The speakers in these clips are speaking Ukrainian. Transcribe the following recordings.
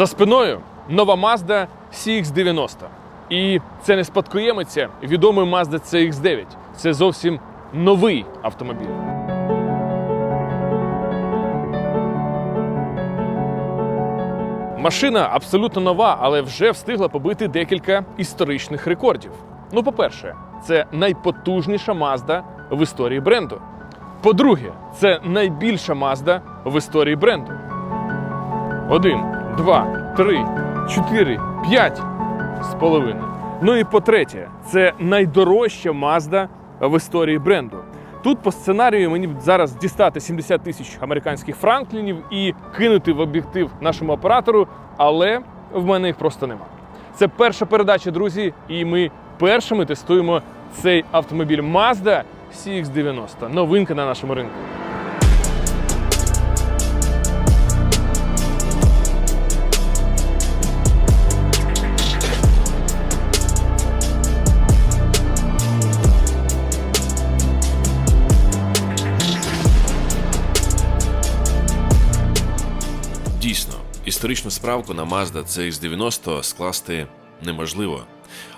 За спиною нова Mazda CX-90. І це не спадкоємиця відомої Mazda CX-9. Це зовсім новий автомобіль. Машина абсолютно нова, але вже встигла побити декілька історичних рекордів. Ну, по-перше, це найпотужніша Mazda в історії бренду. По-друге, це найбільша Mazda в історії бренду. Один, два, три, чотири, п'ять з половиною. Ну і по-третє, це найдорожча Mazda в історії бренду. Тут по сценарію мені зараз дістати 70 тисяч американських франклінів і кинути в об'єктив нашому оператору, але в мене їх просто нема. Це перша передача, друзі, і ми першими тестуємо цей автомобіль Mazda CX-90. Новинка на нашому ринку. Історичну справку на Mazda CX-90 скласти неможливо,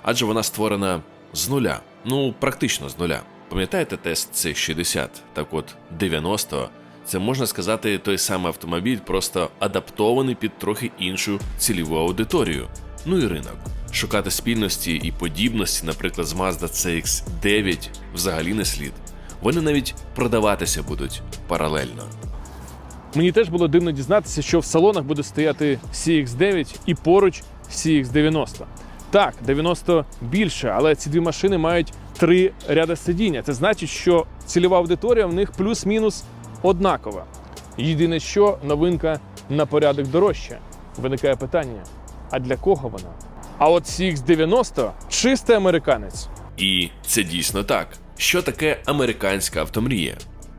адже вона створена з нуля, ну практично з нуля. Пам'ятаєте тест C60? Так от 90 це можна сказати той самий автомобіль, просто адаптований під трохи іншу цільову аудиторію. Ну і ринок. Шукати спільності і подібності, наприклад, з Mazda CX-9 взагалі не слід. Вони навіть продаватися будуть паралельно. Мені теж було дивно дізнатися, що в салонах буде стояти CX-9 і поруч CX-90. Так, 90 більше, але ці дві машини мають три ряди сидіння. Це значить, що цільова аудиторія в них плюс-мінус однакова. Єдине, що новинка на порядок дорожча. Виникає питання: а для кого вона? А от CX-90 чистий американець. І це дійсно так. Що таке американська автомрія?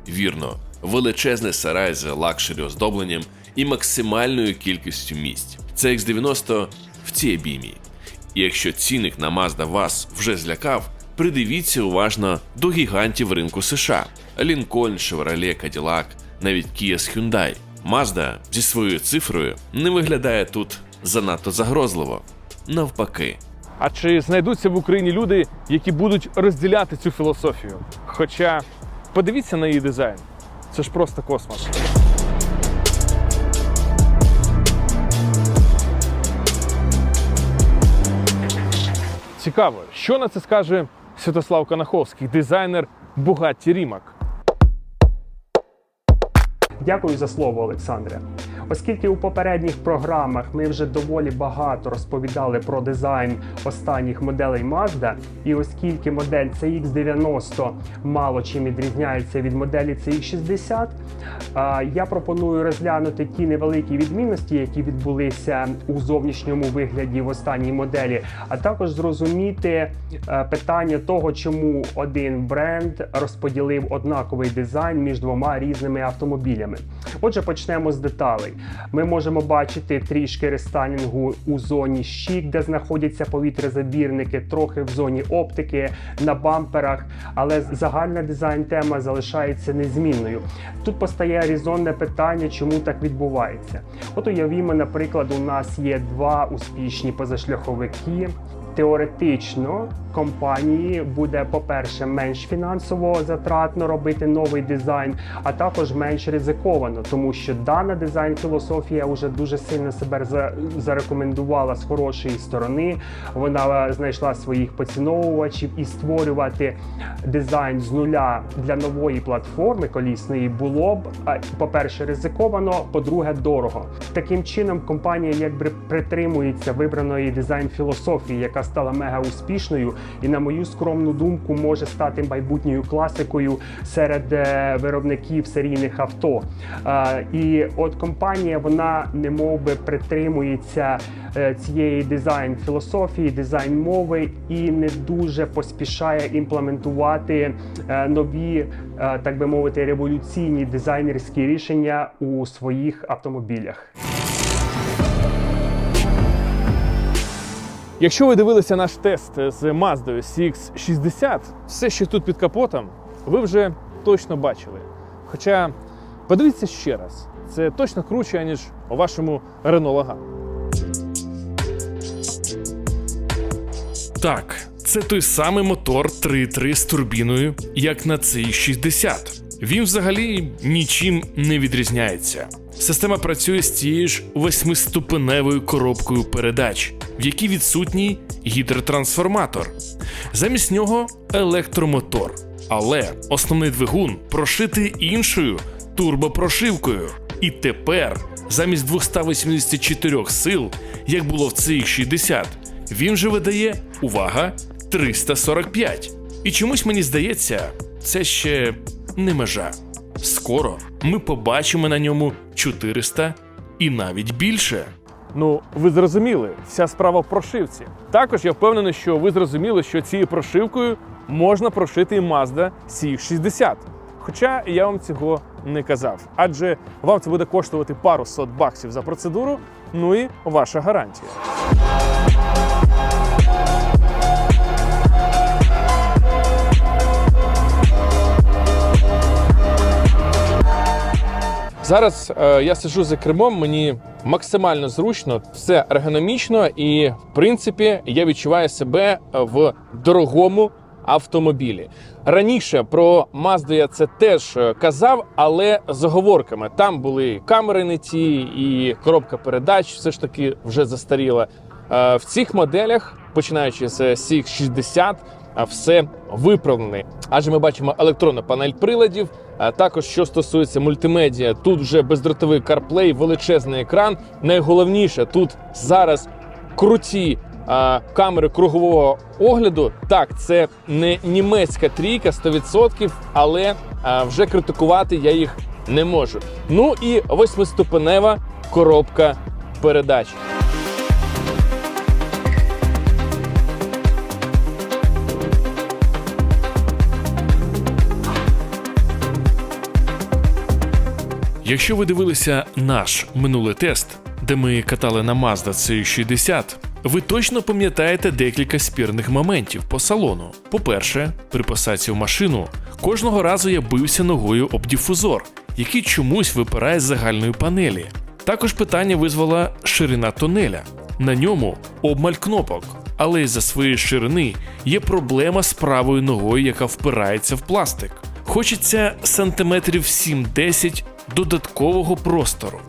Вірно, величезний сарай з лакшері оздобленням і максимальною кількістю місць. Це X90 в цій обіймі. І якщо цінник на Mazda вас вже злякав, придивіться уважно до гігантів ринку США: Lincoln, Chevrolet, Cadillac, навіть Kia з Hyundai. Mazda зі своєю цифрою не виглядає тут занадто загрозливо. Навпаки, А чи знайдуться в Україні люди, які будуть розділяти цю філософію? Хоча подивіться на її дизайн. Це ж просто космос. Цікаво, що на це скаже Святослав Канаховський, дизайнер Бугатті Рімак. Дякую за слово, Олександре. Оскільки у попередніх програмах ми вже доволі багато розповідали про дизайн останніх моделей Mazda, і оскільки модель CX90 мало чим відрізняється від моделі CX60, я пропоную розглянути ті невеликі відмінності, які відбулися у зовнішньому вигляді в останній моделі, а також зрозуміти е, питання того, чому один бренд розподілив однаковий дизайн між двома різними автомобілями. Отже, почнемо з деталей. Ми можемо бачити трішки рестайлінгу у зоні щік, де знаходяться повітрязабірники, трохи в зоні оптики, на бамперах, але загальна дизайн-тема залишається незмінною. Тут постає резонне питання, чому так відбувається. От уявімо, наприклад, у нас є два успішні позашляховики. Теоретично компанії буде, по-перше, менш фінансово затратно робити новий дизайн, а також менш ризиковано, тому що дана дизайн-філософія вже дуже сильно себе за- зарекомендувала з хорошої сторони. Вона знайшла своїх поціновувачів і створювати дизайн з нуля для нової платформи колісної було б, по-перше, ризиковано, по-друге, дорого. Таким чином, компанія якби притримується вибраної дизайн-філософії, яка стала мега успішною, і на мою скромну думку може стати майбутньою класикою серед е, виробників серійних авто. Е, і от компанія вона не би притримується е, цієї дизайн філософії, дизайн мови і не дуже поспішає імплементувати нові, так би мовити, революційні дизайнерські рішення у своїх автомобілях. Якщо ви дивилися наш тест з Mazda CX60, все, що тут під капотом, ви вже точно бачили. Хоча подивіться ще раз, це точно круче, ніж у вашому Renault Так, це той самий мотор 3.3 з турбіною, як на цей 60. Він взагалі нічим не відрізняється. Система працює з тією ж восьмиступеневою коробкою передач, в якій відсутній гідротрансформатор. Замість нього електромотор. Але основний двигун прошитий іншою турбопрошивкою. І тепер, замість 284 сил, як було в CX-60, він же видає, увага, 345. І чомусь мені здається, це ще не межа. Скоро ми побачимо на ньому 400 і навіть більше. Ну, ви зрозуміли, вся справа в прошивці. Також я впевнений, що ви зрозуміли, що цією прошивкою можна прошити Mazda CX-60. Хоча я вам цього не казав, адже вам це буде коштувати пару сот баксів за процедуру, ну і ваша гарантія. Зараз е, я сиджу за кермом, мені максимально зручно, все ергономічно, і в принципі я відчуваю себе в дорогому автомобілі. Раніше про Mazda я це теж е, казав, але з оговорками. Там були камери не ті, і коробка передач все ж таки вже застаріла. Е, В цих моделях, починаючи з CX-60, а все виправлений. Адже ми бачимо електронну панель приладів. А також що стосується мультимедіа, тут вже бездротовий CarPlay, величезний екран. Найголовніше тут зараз круті камери кругового огляду. Так, це не німецька трійка 100%, але вже критикувати я їх не можу. Ну і восьмиступенева коробка передач. Якщо ви дивилися наш минулий тест, де ми катали на Mazda CX-60, ви точно пам'ятаєте декілька спірних моментів по салону. По-перше, при посадці в машину кожного разу я бився ногою об дифузор, який чомусь випирає з загальної панелі. Також питання визвала ширина тунеля. На ньому обмаль кнопок, але із-за своєї ширини є проблема з правою ногою, яка впирається в пластик. Хочеться сантиметрів 7-10 додаткового простору.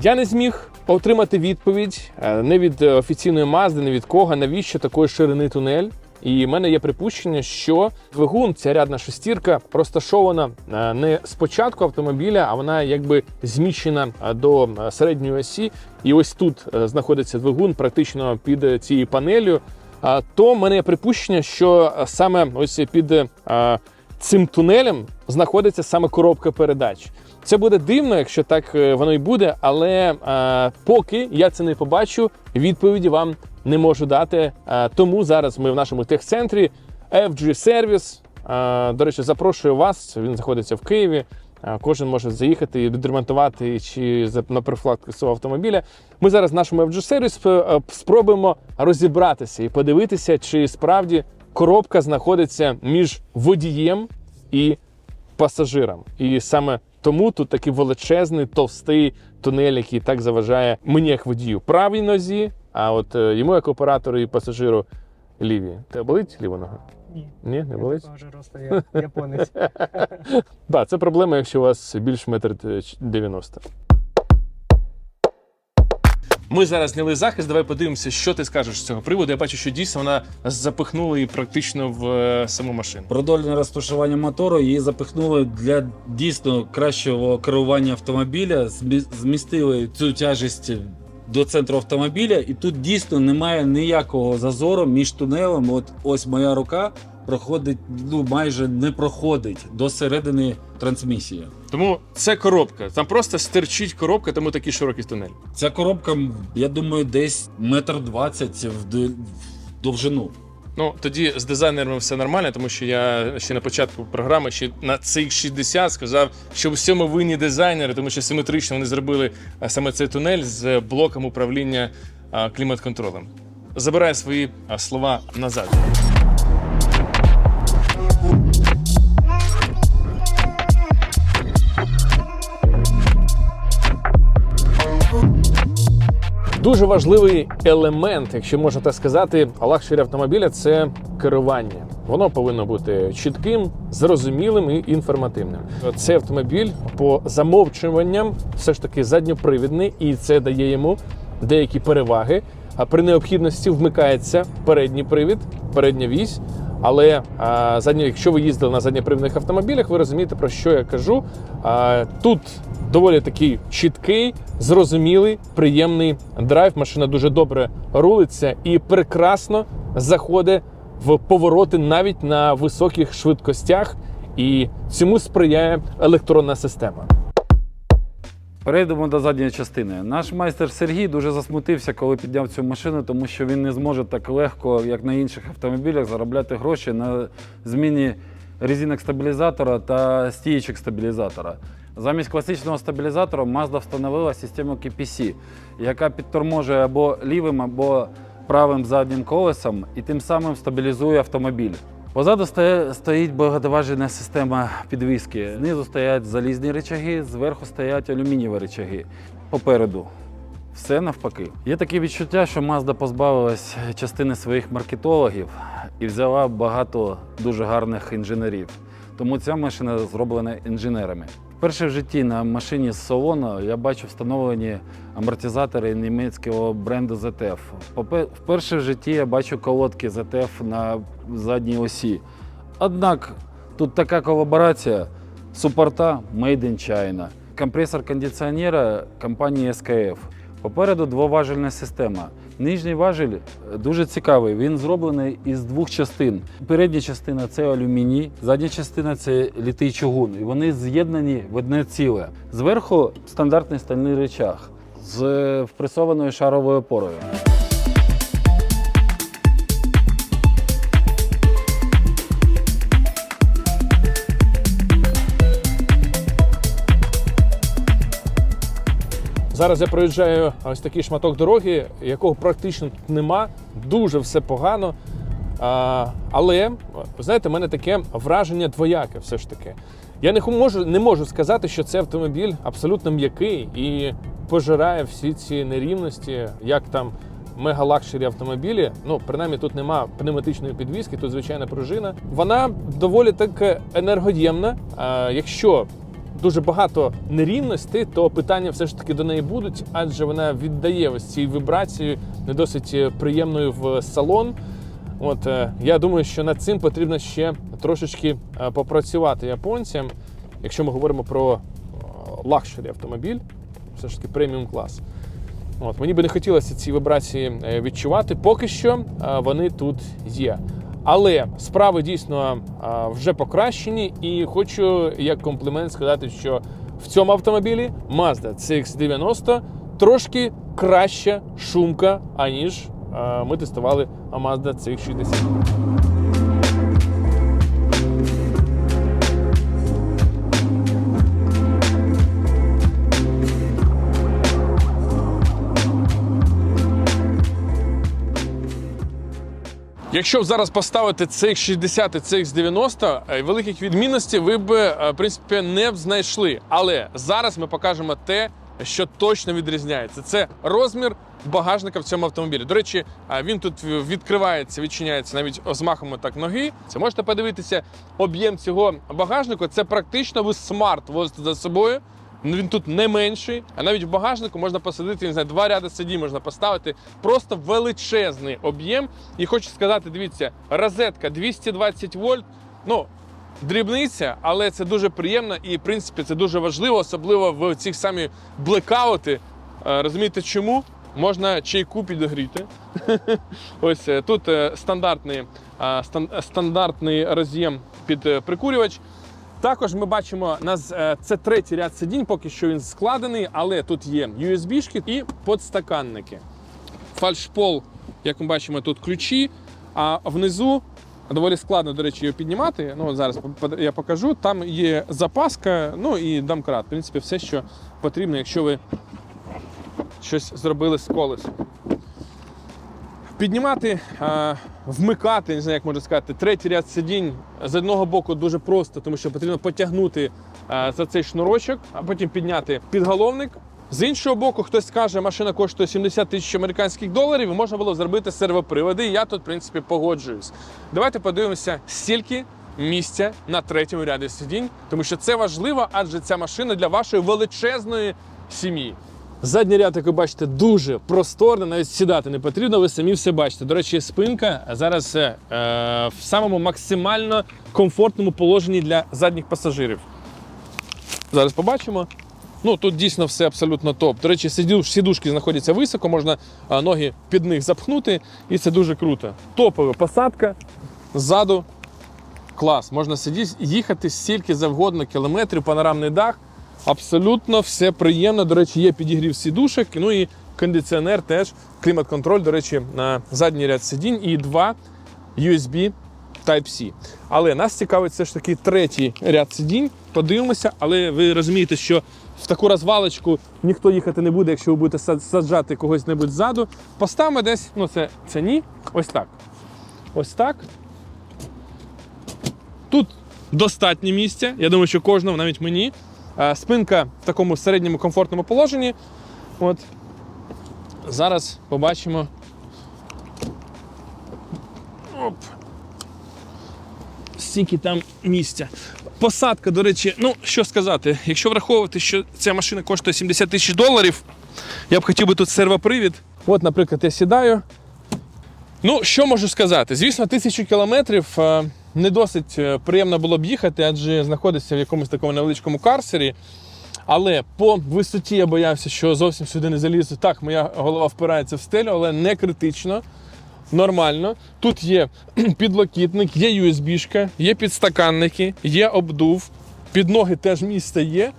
Я не зміг отримати відповідь е, не від е, офіційної Мазди, не від кого, навіщо такої ширини тунель. І в мене є припущення, що двигун, ця рядна шестірка, розташована е, не спочатку автомобіля, а вона якби зміщена до середньої осі. І ось тут знаходиться двигун, практично під цією панелью. То в мене є припущення, що саме ось під цим тунелем знаходиться саме коробка передач. Це буде дивно, якщо так е, воно і буде, але е, поки я це не побачу, відповіді вам не можу дати. Е, тому зараз ми в нашому техцентрі FG Service. Е, до речі, запрошую вас. Він знаходиться в Києві. Кожен може заїхати і відремонтувати чи на профілактику свого автомобіля. Ми зараз в нашому FG е, спробуємо розібратися і подивитися, чи справді коробка знаходиться між водієм і пасажирам. І саме тому тут такий величезний, товстий тунель, який так заважає мені як водію правій нозі, а от е, йому як оператору і пасажиру лівій. Тебе болить ліва нога? Ні. Ні, не болить? Тоже просто я японець. Так, це проблема, якщо у вас більш метр дев'яносто. 90. Ми зараз зняли захист. Давай подивимося, що ти скажеш з цього приводу. Я бачу, що дійсно вона запихнула її практично в е, саму машину. Продольне розташування мотору її запихнули для дійсно кращого керування автомобіля, змістили цю тяжесть до центру автомобіля, і тут дійсно немає ніякого зазору між тунелем. От ось моя рука проходить, ну майже не проходить до середини трансмісії. Тому це коробка. Там просто стерчить коробка, тому такий широкий тунель. Ця коробка, я думаю, десь метр двадцять в ди- в довжину. Ну тоді з дизайнерами все нормально, тому що я ще на початку програми ще на цих 60 сказав, що в всьому винні дизайнери, тому що симетрично вони зробили а, саме цей тунель з блоком управління а, клімат-контролем. Забираю свої а, слова назад. Дуже важливий елемент, якщо можна так сказати, лакшері автомобіля це керування. Воно повинно бути чітким, зрозумілим і інформативним. Цей автомобіль по замовчуванням все ж таки задньопривідний, і це дає йому деякі переваги. А при необхідності вмикається передній привід, передня вісь. Але а, задні, якщо ви їздили на задньопривідних автомобілях, ви розумієте, про що я кажу. А, тут доволі такий чіткий, зрозумілий, приємний драйв. Машина дуже добре рулиться і прекрасно заходить в повороти навіть на високих швидкостях. І цьому сприяє електронна система. Перейдемо до задньої частини. Наш майстер Сергій дуже засмутився, коли підняв цю машину, тому що він не зможе так легко, як на інших автомобілях, заробляти гроші на зміні резинок стабілізатора та стієчок стабілізатора. Замість класичного стабілізатора Mazda встановила систему KPC, яка підторможує або лівим, або правим заднім колесом і тим самим стабілізує автомобіль. Позаду стоїть багатоважільна система підвіски. Знизу стоять залізні речаги, зверху стоять алюмінієві речаги. Попереду все навпаки. Є таке відчуття, що Mazda позбавилась частини своїх маркетологів і взяла багато дуже гарних інженерів. Тому ця машина зроблена інженерами. Вперше в житті на машині з салону я бачу встановлені амортизатори німецького бренду ZF. Вперше в житті я бачу колодки ZF на задній осі. Однак тут така колаборація супорта Made in China, компресор кондиціонера компанії SKF. Попереду двоважельна система. Нижній важіль е, дуже цікавий. Він зроблений із двох частин. Передня частина це алюміній, задня частина це літий чугун. І вони з'єднані в одне ціле. Зверху стандартний стальний речах з е, впресованою шаровою опорою. Зараз я проїжджаю ось такий шматок дороги, якого практично тут нема. Дуже все погано. А, але, знаєте, в мене таке враження двояке все ж таки. Я не можу, не можу сказати, що це автомобіль абсолютно м'який і пожирає всі ці нерівності, як там мега-лакшері автомобілі. Ну, принаймні, тут нема пневматичної підвіски, тут звичайна пружина. Вона доволі так енергоємна. А, якщо дуже багато нерівностей, то питання все ж таки до неї будуть, адже вона віддає ось ці вібрації не досить е, приємною в салон. От е, я думаю, що над цим потрібно ще трошечки е, попрацювати японцям, якщо ми говоримо про лакшері автомобіль, все ж таки преміум клас. От, мені би не хотілося ці вібрації відчувати. Поки що вони тут є. Але справи дійсно вже покращені, і хочу як комплімент сказати, що в цьому автомобілі Mazda CX-90 трошки краща шумка, аніж ми тестували Mazda CX-60. Якщо зараз поставити CX-60 і CX-90, е, великих відмінностей ви б е, в принципі не знайшли. Але зараз ми покажемо те, що точно відрізняється. Це розмір багажника в цьому автомобілі. До речі, е, він тут відкривається, відчиняється навіть озмахами так ноги. Це можете подивитися. Об'єм цього багажнику це практично ви смарт возите за собою. Ну, Він тут не менший, а навіть в багажнику можна посадити, не знаю, два ряди сидінь можна поставити. Просто величезний об'єм. І хочу сказати, дивіться, розетка 220 вольт. Ну, дрібниця, але це дуже приємно і, в принципі, це дуже важливо, особливо в ці самі блекаути. Е, Розумієте, чому? Можна чайку підогріти. Ось е, тут е, стандартний, стандартний роз'єм під прикурювач. Також ми бачимо, нас е, це третій ряд сидінь, поки що він складений, але тут є USB-шки і подстаканники. Фальшпол, як ми бачимо, тут ключі, а внизу доволі складно, до речі, його піднімати. Ну, зараз я покажу. Там є запаска, ну і домкрат. В принципі, все, що потрібно, якщо ви щось зробили з колесом. Піднімати, вмикати, не знаю, як можна сказати, третій ряд сидінь з одного боку дуже просто, тому що потрібно потягнути за цей шнурочок, а потім підняти підголовник. З іншого боку, хтось скаже, машина коштує 70 тисяч американських доларів, і можна було зробити сервоприводи. І я тут, в принципі, погоджуюсь. Давайте подивимося, стільки місця на третьому ряді сидінь, тому що це важливо, адже ця машина для вашої величезної сім'ї. Задній ряд, як ви бачите, дуже просторний, навіть сідати не потрібно, ви самі все бачите. До речі, спинка зараз е, в самому максимально комфортному положенні для задніх пасажирів. Зараз побачимо. Ну тут дійсно все абсолютно топ. До речі, сідушки знаходяться високо, можна ноги під них запхнути, і це дуже круто. Топова посадка ззаду. Клас, можна сидіти, їхати стільки завгодно кілометрів, панорамний дах. Абсолютно все приємно. До речі, є підігрів сідушок, ну і кондиціонер теж, клімат-контроль, до речі, на задній ряд сидінь і два USB Type-C. Але нас цікавить все ж таки третій ряд сидінь. Подивимося, але ви розумієте, що в таку розвалочку ніхто їхати не буде, якщо ви будете саджати когось небудь ззаду. Поставимо десь, ну це, це ні. Ось так. Ось так. Тут достатньо місця. Я думаю, що кожному, навіть мені. Е, Спинка в такому середньому комфортному положенні. От. Зараз побачимо. Оп. Стільки там місця. Посадка, до речі, ну що сказати, якщо враховувати, що ця машина коштує 70 тисяч доларів, я б хотів би тут сервопривід. От, наприклад, я сідаю. Ну, що можу сказати? Звісно, тисячу кілометрів е, не досить е, приємно було б їхати, адже знаходиться в якомусь такому невеличкому карсері. Але по висоті я боявся, що зовсім сюди не залізу. Так, моя голова впирається в стелю, але не критично. Нормально. Тут є підлокітник, є USB-шка, є підстаканники, є обдув. Під ноги теж місце є.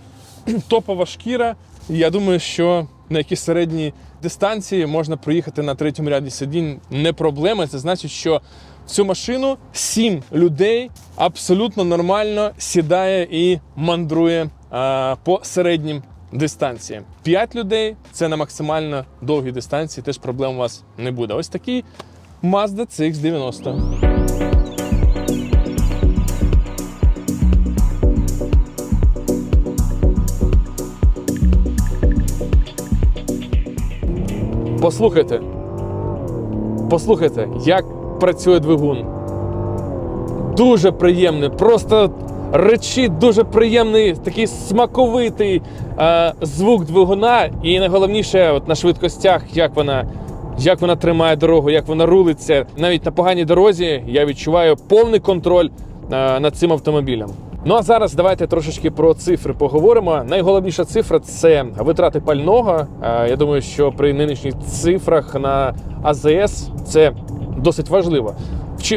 Топова шкіра. І Я думаю, що на якісь середні дистанції можна проїхати на третьому ряді сидінь не проблема. Це значить, що цю машину сім людей абсолютно нормально сідає і мандрує а, по середнім дистанціям. П'ять людей це на максимально довгій дистанції, теж проблем у вас не буде. Ось такий Mazda CX-90. Послухайте. Послухайте, як працює двигун. Дуже приємний, просто речить дуже приємний, такий смаковитий е, звук двигуна. І найголовніше, от на швидкостях, як вона, як вона тримає дорогу, як вона рулиться. Навіть на поганій дорозі я відчуваю повний контроль е, над цим автомобілем. Ну а зараз давайте трошечки про цифри поговоримо. Найголовніша цифра це витрати пального. Е, Я думаю, що при нинішніх цифрах на АЗС це досить важливо.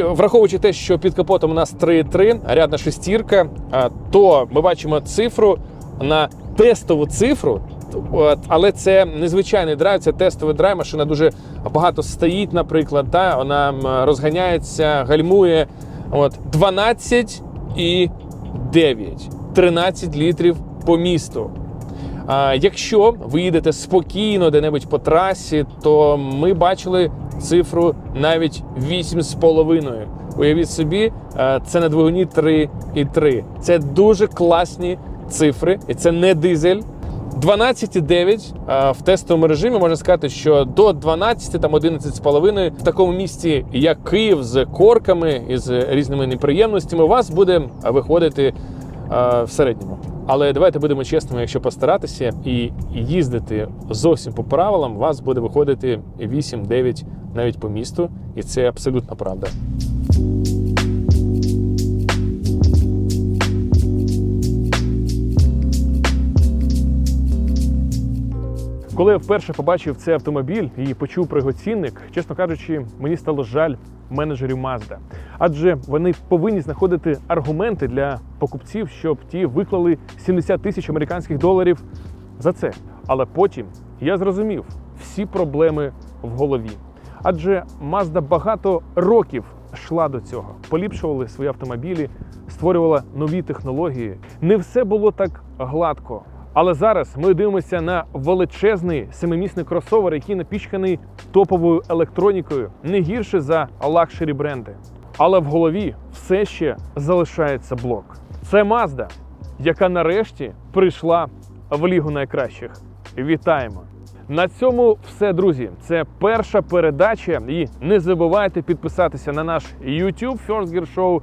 Враховуючи те, що під капотом у нас 3.3, рядна шестірка, то ми бачимо цифру на тестову цифру. Але це незвичайний драйв, це тестовий драйв. Машина дуже багато стоїть, наприклад. Та, вона розганяється, гальмує. От, 12 і 9, 13 літрів по місту. А якщо ви їдете спокійно де-небудь по трасі, то ми бачили цифру навіть 8,5. Уявіть собі, е, це на двигуні 3,3. Це дуже класні цифри, і це не дизель. 12,9 е, в тестовому режимі можна сказати, що до 12, там 11,5 в такому місті, як Київ, з корками і з різними неприємностями, у вас буде виходити е, в середньому. Але давайте будемо чесними, якщо постаратися і їздити зовсім по правилам, у вас буде виходити 8-9 навіть по місту, і це абсолютна правда. Коли я вперше побачив цей автомобіль і почув про його цінник, чесно кажучи, мені стало жаль менеджерів Mazda. Адже вони повинні знаходити аргументи для покупців, щоб ті виклали 70 тисяч американських доларів за це. Але потім я зрозумів всі проблеми в голові. Адже Mazda багато років йшла до цього, поліпшували свої автомобілі, створювала нові технології. Не все було так гладко. Але зараз ми дивимося на величезний семимісний кросовер, який напічканий топовою електронікою, не гірше за лакшері бренди. Але в голові все ще залишається блок. Це Mazda, яка нарешті прийшла в лігу найкращих. вітаємо! На цьому все, друзі. Це перша передача. І не забувайте підписатися на наш YouTube First Gear Show,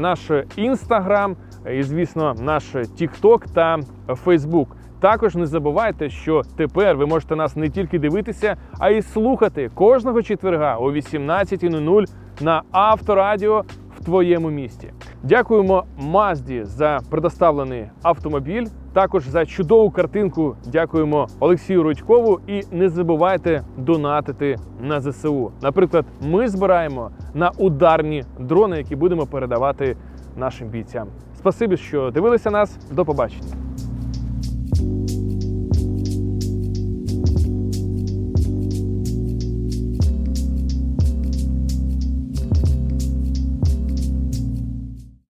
наш Instagram і, звісно, наш TikTok та Facebook. Також не забувайте, що тепер ви можете нас не тільки дивитися, а й слухати кожного четверга о 18.00 на Авторадіо в твоєму місті. Дякуємо Мазді за предоставлений автомобіль. Також за чудову картинку дякуємо Олексію Рудькову і не забувайте донатити на ЗСУ. Наприклад, ми збираємо на ударні дрони, які будемо передавати нашим бійцям. Спасибі, що дивилися нас. До побачення.